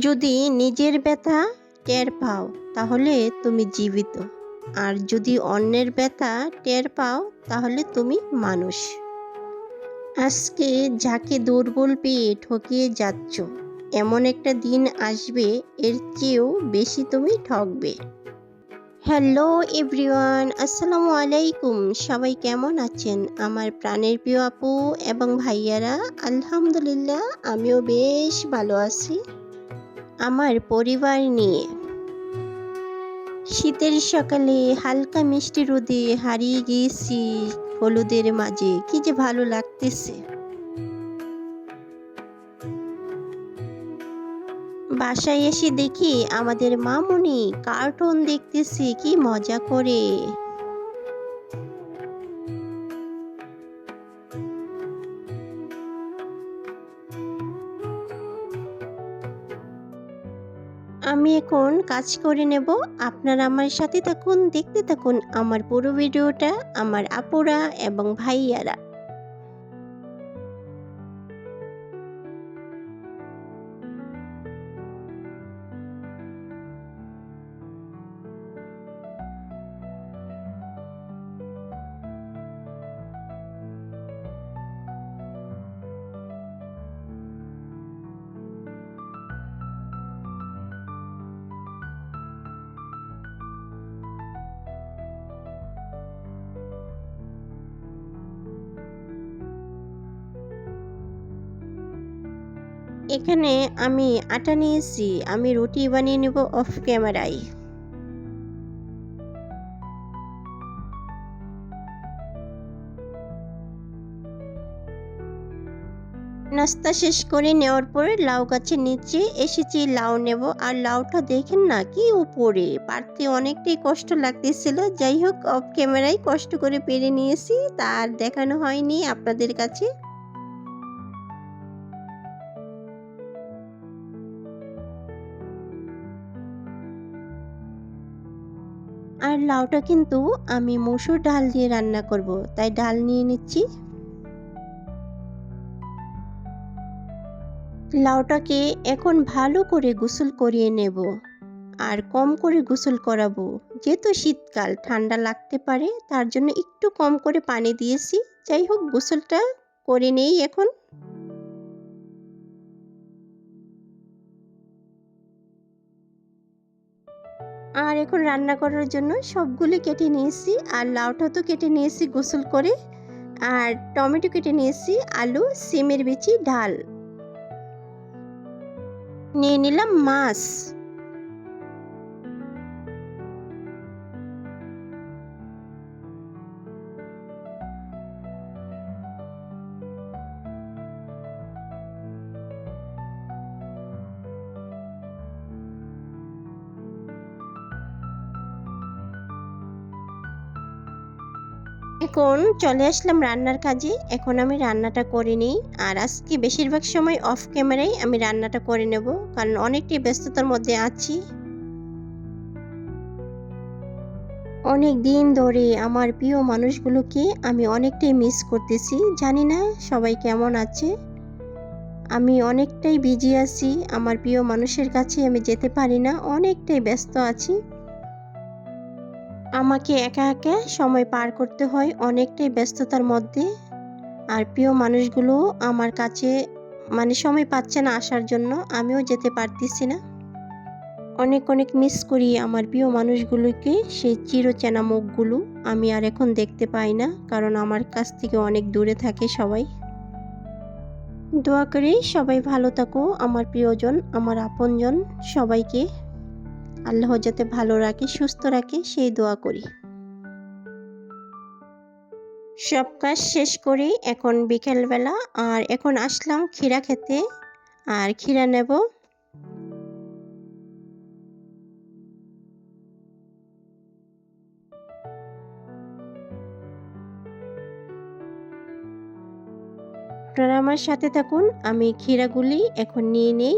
যদি নিজের ব্যথা টের পাও, তাহলে তুমি জীবিত। আর যদি অন্যের ব্যথা টের পাও, তাহলে তুমি মানুষ। আজকে যাকে দুর্বল পেয়ে ঠকিয়ে যাচ্ছ, এমন একটা দিন আসবে, এর চেয়েও বেশি তুমি ঠকবে। হ্যালো এভরিওয়ান আসসালামু আলাইকুম। সবাই কেমন আছেন? আমার প্রাণের প্রিয় আপু এবং ভাইয়ারা, আলহামদুলিল্লাহ, আমিও বেশ ভালো আছি। আমার পরিবার নিয়ে। শীতের সকালে হালকা মিষ্টি রোদে হারিয়ে গিয়েছি হলুদের মাঝে। কি যে ভালো লাগতেছে। বাসায় এসে দেখি আমাদের মামুনি কার্টুন দেখতেছি, কি মজা করে। আমি এখন কাজ করে নেব। আপনারা আমার সাথে থাকুন, দেখতে থাকুন আমার পুরো ভিডিওটা, আমার আপুরা এবং ভাইয়ারা। এখানে আমি আটা নিয়েছি, আমি রুটি বানিয়ে নেব অফ ক্যামেরায় নাস্তা শেষ করে নেওয়ার পরে লাউ গাছের নিচে এসেছি, লাউ নেব। আর লাউটা দেখেন না কি উপরে, পারতে অনেকটাই কষ্ট লাগতেছিল। যাই হোক অফ ক্যামেরায় কষ্ট করে পেরে নিয়েছি তার দেখানো হয়নি আপনাদের কাছে। আর লাউটা কিন্তু আমি মসুর ডাল দিয়ে রান্না করব, তাই ডাল নিয়ে নিচ্ছি। লাউটাকে এখন ভালো করে গোসল করিয়ে নেব আর কম করে গোসল করাবো, যেহেতু শীতকাল, ঠান্ডা লাগতে পারে, তার জন্য একটু কম করে পানি দিয়েছি। যাই হোক, গোসলটা করে নেই এখন। আর এখন রান্না করার জন্য সবগুলি কেটে নিয়েছি, আর লাউটা তো কেটে নিয়েছি গোসল করে, আর টমেটো কেটে নিয়েছি, আলু, সিমের বিচি, ডাল। নিয়ে নিলাম মাছ। এখন চলে আসলাম রান্নার কাজে। এখন আমি রান্নাটা করে নিই। আর আজকে বেশিরভাগ সময় অফ ক্যামেরায় আমি রান্নাটা করে নেব। কারণ অনেকটাই ব্যস্ততার মধ্যে আছি। অনেক দিন ধরে আমার প্রিয় মানুষগুলোকে আমি অনেকটাই মিস করতেছি। জানি না সবাই কেমন আছে? আমি অনেকটাই বিজি আছি। আমার প্রিয় মানুষের কাছে আমি যেতে পারি না। অনেকটাই ব্যস্ত আছি। আমাকে একা একা সময় পার করতে হয় অনেকটাই ব্যস্ততার মধ্যে। আর প্রিয় মানুষগুলো আমার কাছে মানে সময় পাচ্ছে না আসার জন্য আমিও যেতে পারতেছি না। অনেক অনেক মিস করি আমার প্রিয় মানুষগুলোকে, সেই চিরচেনা মুখগুলো আমি আর এখন দেখতে পাই না, কারণ আমার কাছ থেকে অনেক দূরে থাকে সবাই। দোয়া করি সবাই ভালো থাকো, আমার প্রিয়জন, আমার আপনজন সবাইকে। আল্লাহ যাতে ভালো রাখে, সুস্থ রাখে, সেই দোয়া করি। সব কাজ শেষ করে, এখন বিকেলবেলা, আর এখন আসলাম ক্ষীরা খেতে, আর ক্ষীরা নেব। আপনারা আমার সাথে থাকুন, আমি ক্ষীরাগুলি এখন নিয়ে নেই।